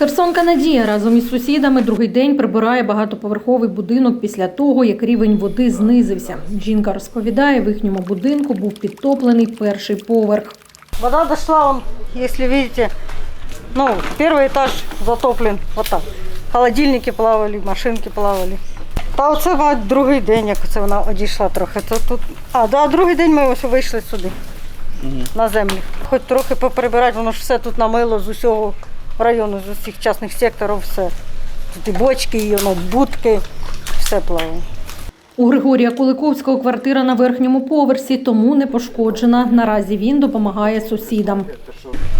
Херсонка Надія разом із сусідами другий день прибирає багатоповерховий будинок після того, як рівень води знизився. Жінка розповідає, в їхньому будинку був підтоплений перший поверх. Вода дошла, он, если видите, ну, первый этаж затоплен, вот так. Холодильники плавали, машинки плавали. Та оце другий день, як це вона одійшла трохи. То тут... А, да, другий день ми ось вийшли сюди, на землю. Хоч трохи поприбирати, воно ж все тут намило з усього району, з усіх частних секторів, все. Тут і бочки, і воно, будки, все плавало. У Григорія Куликовського квартира на верхньому поверсі, тому не пошкоджена. Наразі він допомагає сусідам.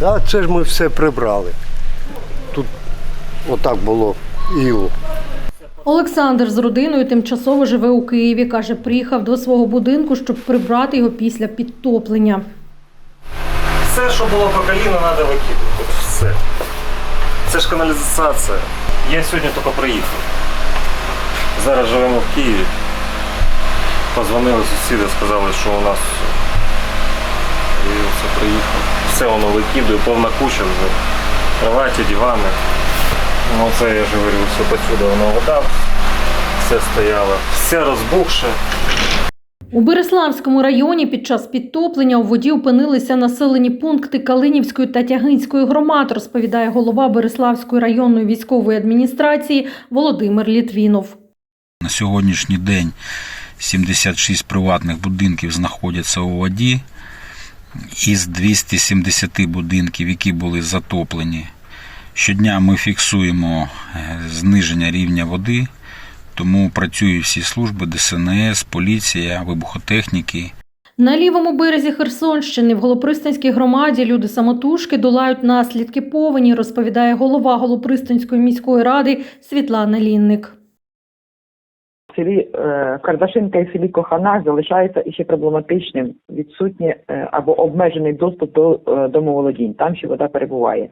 Да, це ж ми все прибрали. Тут отак було іло. Олександр з родиною тимчасово живе у Києві. Каже, приїхав до свого будинку, щоб прибрати його після підтоплення. Все, що було по коліна, треба викидувати. Все. Це ж каналізація. Я сьогодні тільки приїхав. Зараз живемо в Києві. Позвонили сусіди, сказали, що у нас все. Приїхав. Все воно викидує, повна куча вже. Кроваті, дивани. Ну це я ж говорю, все посюди воно вода. Все стояло. Все розбухше. У Береславському районі під час підтоплення у воді опинилися населені пункти Калинівської та Тягинської громад, розповідає голова Береславської районної військової адміністрації Володимир Літвінов. На сьогоднішній день 76 приватних будинків знаходяться у воді. Із 270 будинків, які були затоплені, щодня ми фіксуємо е, зниження рівня води, тому працюють всі служби ДСНС, поліція, вибухотехніки. На лівому березі Херсонщини в Голопристанській громаді люди самотужки долають наслідки повені, розповідає голова Голопристанської міської ради Світлана Лінник. В селі е, Кардашинка і селі Кохана залишається іще проблематичним відсутній е, або обмежений доступ до е, домоволодінь. Там ще вода перебуває.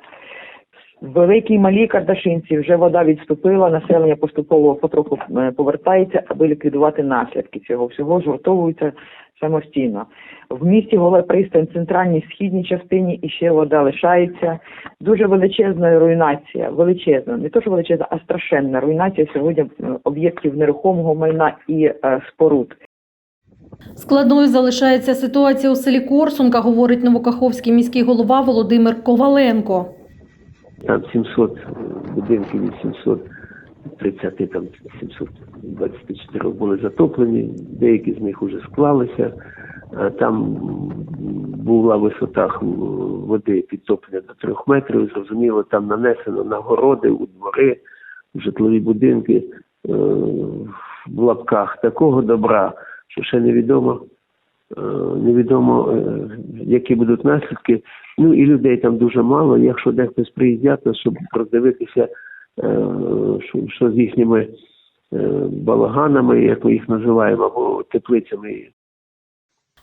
Великій і малій Кардашинці вже вода відступила, населення поступово потроху е, повертається, аби ліквідувати наслідки цього всього, жартовуються самостійно. В місті Голе пристань, центральній східній частині іще вода лишається. Дуже величезна руйнація, величезна, не то що величезна, а страшенна руйнація сьогодні е, об'єктів нерухомого майна і е, споруд. Складною залишається ситуація у селі Корсунка, говорить новокаховський міський голова Володимир Коваленко. Там 700 будинків і 730, там 724 були затоплені, деякі з них вже склалися. А Там була висота води підтоплення до 3 метрів. Зрозуміло, там нанесено на городи, у двори, в житлові будинки е, в лапках такого добра, що ще невідомо, е, невідомо, е, які будуть наслідки. Ну і людей там дуже мало. Якщо дехтось приїздять, щоб роздивитися, е, що, з їхніми е, балаганами, як ми їх називаємо, або теплицями.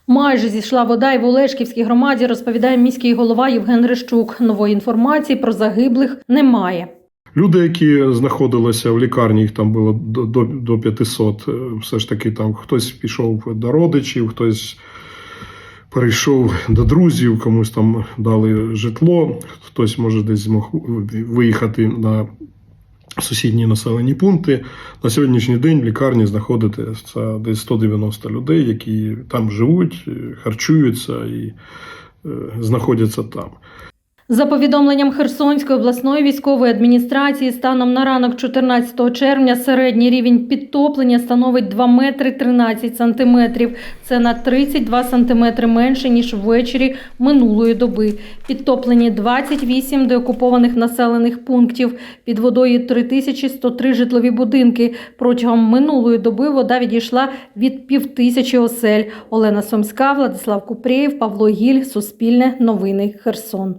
Майже зійшла вода і в Олешківській громаді, розповідає міський голова Євген Рищук. Нової інформації про загиблих немає. Люди, які знаходилися в лікарні, їх там було до, до, до 500, е, все ж таки там хтось пішов до родичів, хтось перейшов до друзів, комусь там дали житло, хтось може десь змог виїхати на сусідні населені пункти. На сьогоднішній день в лікарні знаходиться десь 190 людей, які там живуть, е, харчуються і е, знаходяться там. За повідомленням Херсонської обласної військової адміністрації, станом на ранок 14 червня середній рівень підтоплення становить 2 метри 13 сантиметрів. Це на 32 сантиметри менше, ніж ввечері минулої доби. Підтоплені 28 деокупованих населених пунктів. Під водою 3103 житлові будинки. Протягом минулої доби вода відійшла від півтисячі осель. Олена Сомська, Владислав Купрєєв, Павло Гіль, Суспільне, Новини, Херсон.